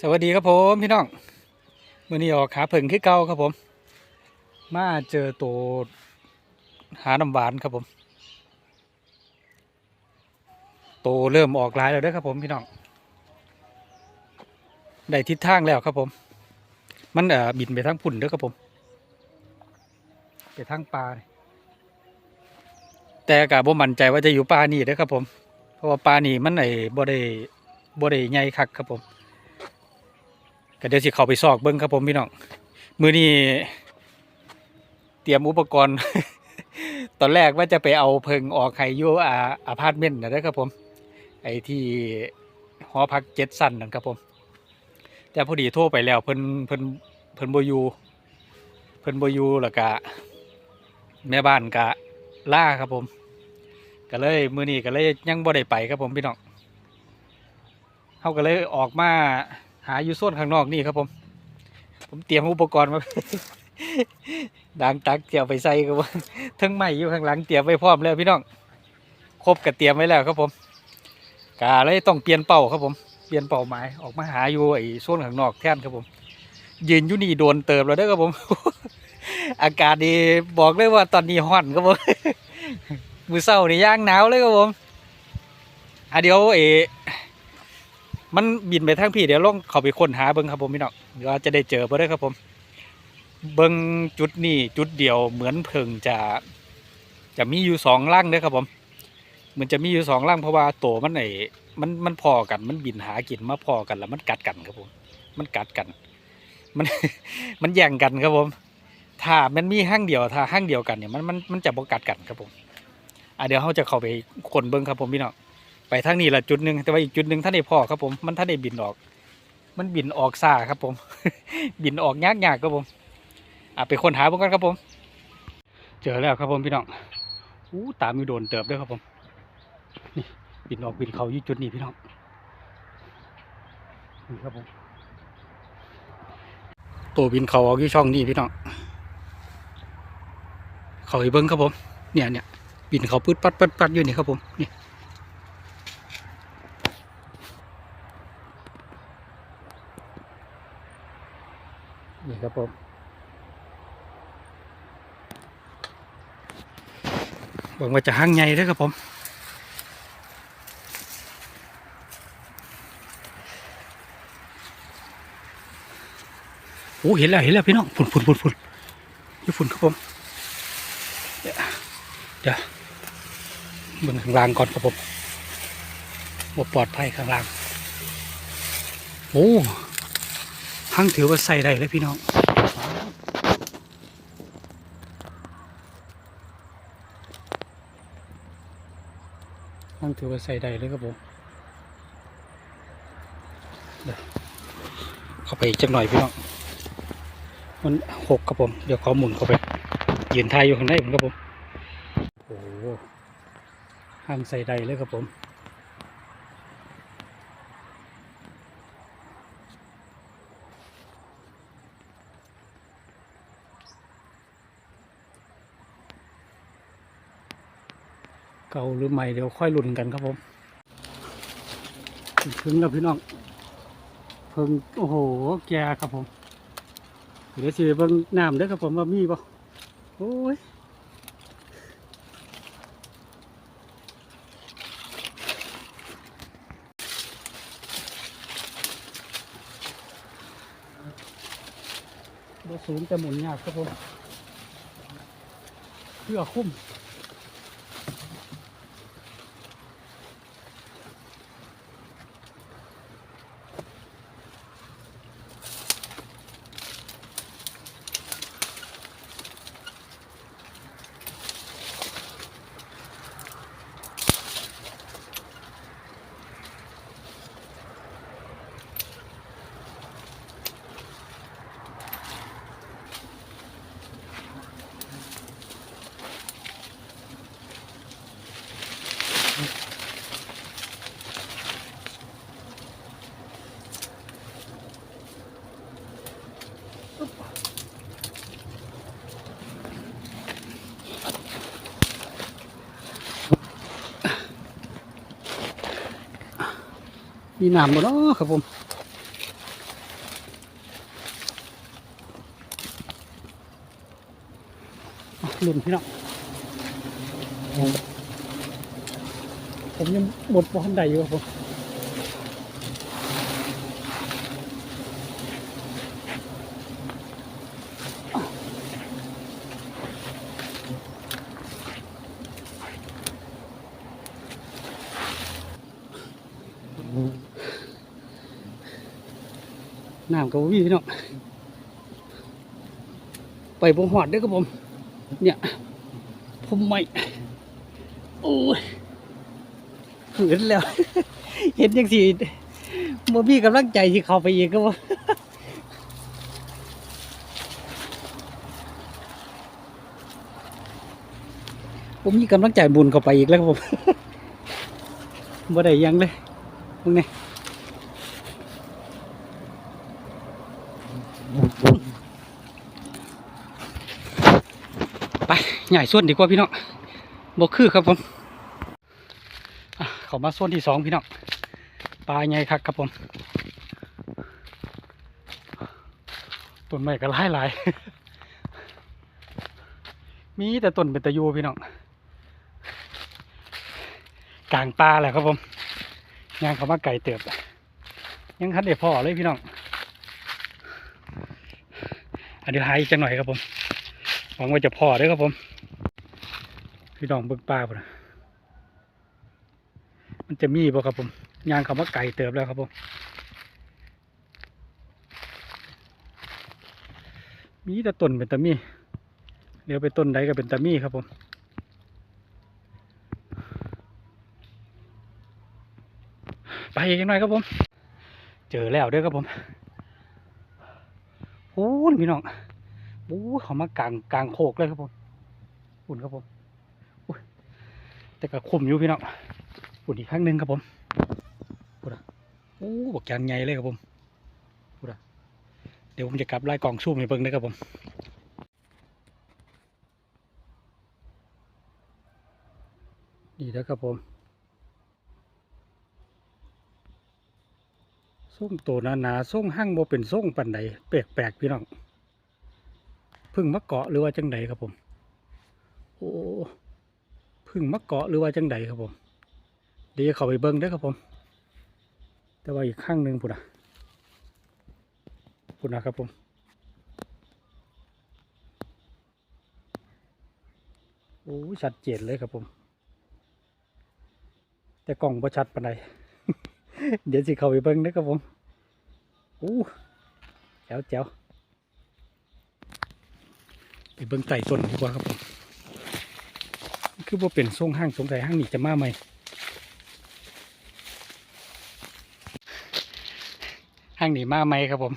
สวัสดีครับผมพี่น้องมื่อนี้ออกหาเพิ่งคือเก่าครับผม มาเจอตัวหาน้ำหวานครับผมโตวเริ่มออกลายแล้วด้อครับผมพี่น้องได้ทิศทางแล้วครับผม มันเอ่อบินไปทางพุ่นด้อครับผม ไปทางปลาแต่กะบ่มั่นใจว่าจะอยู่ปลานี่ด้อครับผม เพราะว่าปลานี่มันไอ้บ่ได้บ่ได้ใหญ่คักครับผม ก็เดี๋ยวสิเข้าไปซอกเบิ้งครับผมพี่น้องมือนี้เตรียมอุปกรณ์ ตอนแรกว่าจะไปเอาเพิงออกไข่ยูอาอาพาร์ตเมนต์นะครับผม ไอ้ที่หอพักเจ็ดสันนั่นครับผม แต่พอดีโทรไปแล้วเพิ่นเพิ่นเพิ่นบยูเพิ่นบยูแล้วก็แม่บ้านกะล่าครับผม ก็เลยมือนี้ก็เลยยังบ่ได้ไปครับผมพี่น้องเขาก็เลยออกมา หาอยู่โซนข้างนอกนี่ครับผม ผมเตรียมอุปกรณ์มาดังตักเตรียมไปใส่ครับผมทั้งไม้อยู่ข้างหลังเตรียมไว้พร้อมแล้วพี่น้องครบกับเตรียมไว้แล้วครับผมกาเลยต้องเปลี่ยนเป้าครับผมเปลี่ยนเป้าหมายออกมาหาอยู่ไอ้โซนข้างนอกแท่นครับผม ยืนอยู่นี่โดนเติมแล้วเด้อครับผม อากาศดีบอกเลยว่าตอนนี้ฮ้อนครับผมมือเศร้านี่ย่างหนาวเลยครับผมอะเดี๋ยวเอ มันบินไปทางพี่เดี๋ยวลองเข้าไปค้นหาเบิ้งครับผมพี่น้องเดี๋ยวจะได้เจอบ่ได้ครับผม เบิ้งจุดนี้จุดเดียวเหมือนเพิงจะ จะมีอยู่สองล่างเด้อครับผม เหมือนจะมีอยู่สองล่างเพราะว่าตัวมันไอ้มันมันพอกันมันบินหากินมาพอกันแล้วมันกัดกันครับผม มันกัดกัน มันมันแย่งกันครับผม ถ้ามันมีห้างเดียวถ้าห้างเดียวกันเนี่ยมันมันมันจะบ่กัดกันครับผมอะเดี๋ยวเราจะเข้าไปคนเบิ้งครับผมพี่น้อง ไปทางนี้ละจุดหนึ่งแต่ว่าอีกจุดหนึ่งท่านได้พ่อครับผมมันท่านได้บินออก มันบินออกซ่าครับผม บินออกยากๆครับผมอะไปค้นหาพวกกันครับผม เจอแล้วครับผมพี่น้องอู้ตามมีโดนเติบด้วยครับผมนี่บินออกบินเขาอยู่จุดนี้พี่น้องนี่ครับผมตัวบินเขาออกอยู่ช่องนี้พี่น้องเขาอีเบิ้งครับผม เนี่ยเนี่ยบินเขาปืดปัดปัดปัดอยู่นี่ครับผมนี่ นี่ครับผมบอกว่าจะห้างใหญ่เด้วยครับผมโอ้เห็นแล้วเห็นแล้วพี่น้องฝุ่นฝุ่นฝุ่นฝุ่นนี่ฝุ่นครับผมเดี๋ยวเดี๋ยวบิ่งข้างล่างก่อนครับผมว่าปลอดภัยข้างล่างโอ้ ทั้งถือว่าใส่ได้เลยพี่น้องทั้งถือว่าใส่ได้เลยครับผมเดี๋ยวเข้าไปจักหน่อยพี่น้องมันหกครับผม เดี๋ยวขอหมุนเข้าไปยืนทายอยู่ข้างในผมครับผมโอ้โหห้างใส่ได้เลยครับผม ก่าหรือใหม่เดี๋ยวค่อยลุ้นกันครับผมถึงแล้วพี่น้องเพิ่งโอ้โห แกครับผม เดี๋ยวสิเบิ่งน้ำเด้อครับผมว่ามีบ่โอ้ยบ่สูงแต่หมุนยากครับผมเพื่อคุ้ม มีน้ำบ่เนาะครับผมหลุนพี่น้องผมยังบดพอทันใดอยู่ครับผม น้ำกับวิ่พี่น้องไปบงหอดเด้อครับผม เนี่ยผมไม่โอ้ยเหินแล้ว เห็นยังสิบ่มีกำลังใจที่เข้าไปอีกก็ว่าผมมีกำลังใจบุญเข้าไปอีกแล้วครับผมบ่ได้ยังเลยมึงเนี่ย ใหญ่ส่วนดีกว่าพี่น้องบ่คือครับผมเขามาส่วนที่สองพี่น้องปลาใหญ่คักครับผมต้นไม้ก็หลายหลายมีแต่ต้นเป็นตะยูพี่น้องกลางป่าแหละครับผมย่างเขามาไก่เติบยังคันเด็พ่อเลยพี่น้องอันเดี๋ยวหายอีกจังหน่อยครับผมหวังว่าจะพอเด้วยครับผม พี่น้องเบิ่งป่าพุ่นน่ะมันจะมีบ่ครับผมยางเขามาไก่เติบแล้วครับผม มีแต่ต้นเป็นตะมีเดี๋ยวไปต้นใดก็เป็นตะมีครับผมไปอีกหน่อยครับผม เจอแล้วเด้วยครับผมโอ้ยพี่น้องโอ้ยเขามากลางกลางโคกเลยครับผมอุ่นครับผม แต่ก็คุมอยู่พี่น้องอุ่นอีกครั้งหนึ่งครับผมพูดอะโอ้บอกยางใหญ่เลยครับผมพูดอะเดี๋ยวผมจะกลับไล่กล่องซูมให้เบิ่งนะครับผมนี่นะครับผมส่งตัวหนาหนาๆส่งหั่งโมเป็นส่งปันใดแปลกๆพี่น้องเพึ่งมะเกาะหรือว่าจังใดครับผม โอ้ พึ่งมะเกาะหรือว่าจังใดครับผมเดี๋ยวเขาไปเบิ้งได้ครับผม แต่ว่าอีกข้างหนึ่งพุ่นนะพุ่นนะครับผมโอ้ชัดเจนเลยครับผม แต่กล่องประชัดปานใดเดี๋ยวสิเขาไปเบิ่งนะครับผมโอ้แจ๋วแจ๋วไปเบิ่งไต่ต้นดีกว่าครับผม คือว่าเป็นทรงห้างสงสัยห้างนี้จะมาไหมห้างนี้มาไหมครับผม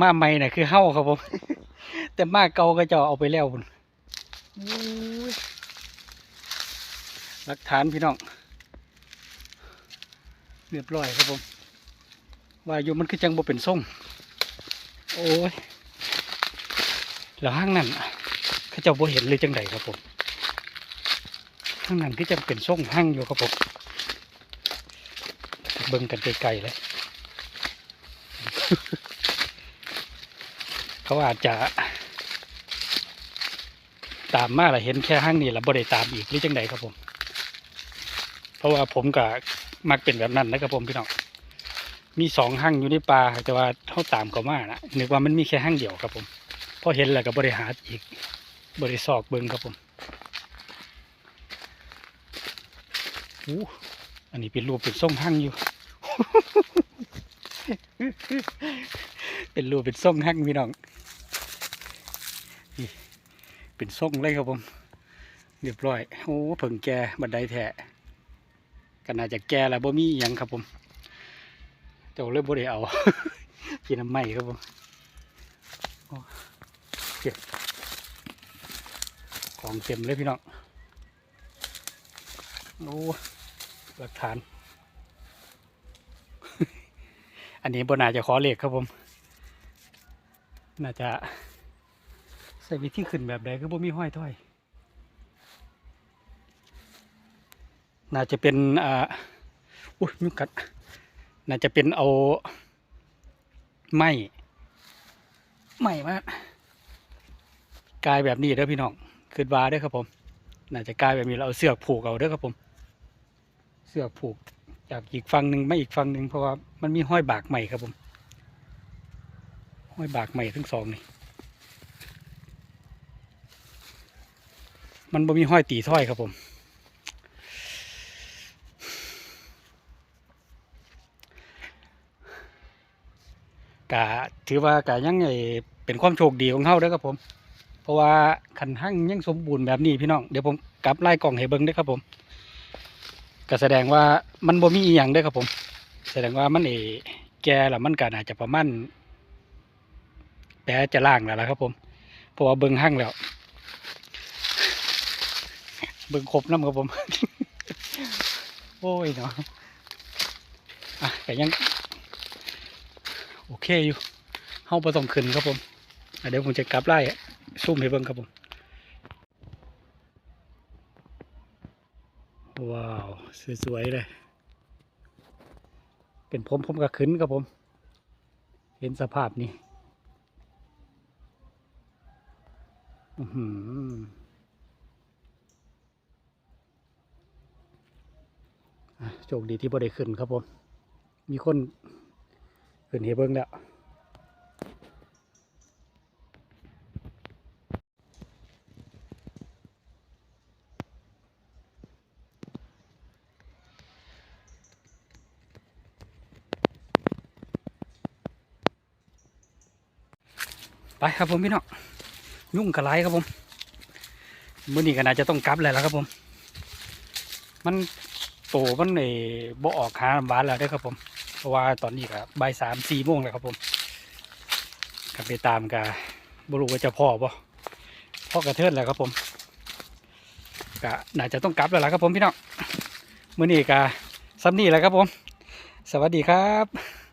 มาไหมน่ะคือเฮ้าครับผม แต่มาเก่าก็จะเอาไปแล้วพุ่นอู้ยหลักฐานพี่น้องเรียบร้อยครับผม ว่าอยู่มันคือจังบ่เป็นส่งโอ้ยแล้วห้างนั้น เขาเจ้าบ่เห็นเลยจังใดครับผมห้างนั้นคือจังเป็นส่งห้างอยู่ครับผมเบิ่งกันไกลๆเลยเขาอาจจะ ตามมาละเห็นแค่ห้างนี้แล้วบ่ได้ตามอีกหรือจังใดครับผม เพราะว่าผมก็มักเป็นแบบนั้นนะครับผมพี่น้องมีสองห้างอยู่ในป่าแต่ว่าเขาตามเขามานะนึกว่ามันมีแค่ห้างเดียวครับผมพอเห็นแล้วก็บริหารอีก บริสอกเบิงครับผมอู้อันนี้เป็นรูปเป็นทรงห้างอยู่ เป็นรูปเป็นทรงห้างพี่น้องนี่เป็นทรงเลยครับผมเรียบร้อยโอ้เพิ่งแกบันไดแท้ก็น่าจะแกแล้วบ่มีหยังครับผมเจ้าเลยบ่ได้เอากินน้ำไหมครับผมโอเก็บ ของเต็มเลยพี่น้องโอ้หลักฐาน อันนี้บนน่าจจะขอเลขครับผม น่าจะ ใส่วิธีขึ้นแบบใดก็บ่มีห้อยถ้อย น่าจะเป็นอ่าอุ้ยยุงกัด น่าจะเป็นเอาไม้ไม้มากลายแบบนี้เด้อพี่น้อง คือว่าด้อครับผมน่าจะกลายแบบนี้เราเอาเสือกผูกเอาด้อครับผม เสือกผูกจากอีกฝั่งหนึ่งไม่อีกฝั่งหนึ่งเพราะว่ามันมีห้อยบากใหม่ครับผม ห้อยบากใหม่ทั้งสองนี่มันบ่มีห้อยตีถ้อยครับผม กะถือว่ากะยังไงเป็นความโชคดีของเขาเด้อครับผม เพราะว่าขันหั่งยังสมบูรณ์แบบนี้พี่น้อง เดี๋ยวผมกลับไล่กล่องให้เบิ้งด้อครับผมก็แสดงว่ามันบ่มีอีหยังด้อครับผม แสดงว่ามันเอแก่แล้วมันก็น่าจะประมาณแปะจะล่างแล้วละครับผมเพราะว่าเบิ้งหั่งแล้ว เบิ้งครบน้ำครับผม โอ้ยเนาะอะแต่ยัง โอเคอยู่เฮาบ่ต้องขึ้นครับผมเดี๋ยวผมจะกลับไล่ ซุ่มให้เบิ่งครับผม ว้าว สวยๆเลย เป็นผมผมก็ขึ้นครับผม เห็นสภาพนี้โชคดีที่บ่ได้ขึ้นครับผม มีคนขึ้นเฮเบิ้งแล้ว ไปครับผมพี่น้องยุ่งกระไรครับผมมื้อนี้ก็น่าจะต้องกลับแล้วล่ะครับผม มันโตมันเอบ่ออกหาน้านแล้วเด้ครับผม เพราะว่าตอนนี้ก็บ่ายสามสี่โมงแล้วครับผมกับไปตามกับบรูว่าจะพ่อบ่พ่อกระเทินแล้วครับผมก็น่าจะต้องกลับแล้วล่ะครับผมพี่น้องมื้อนี้ก็ซ้ำนี่แหละครับผม สวัสดีครับ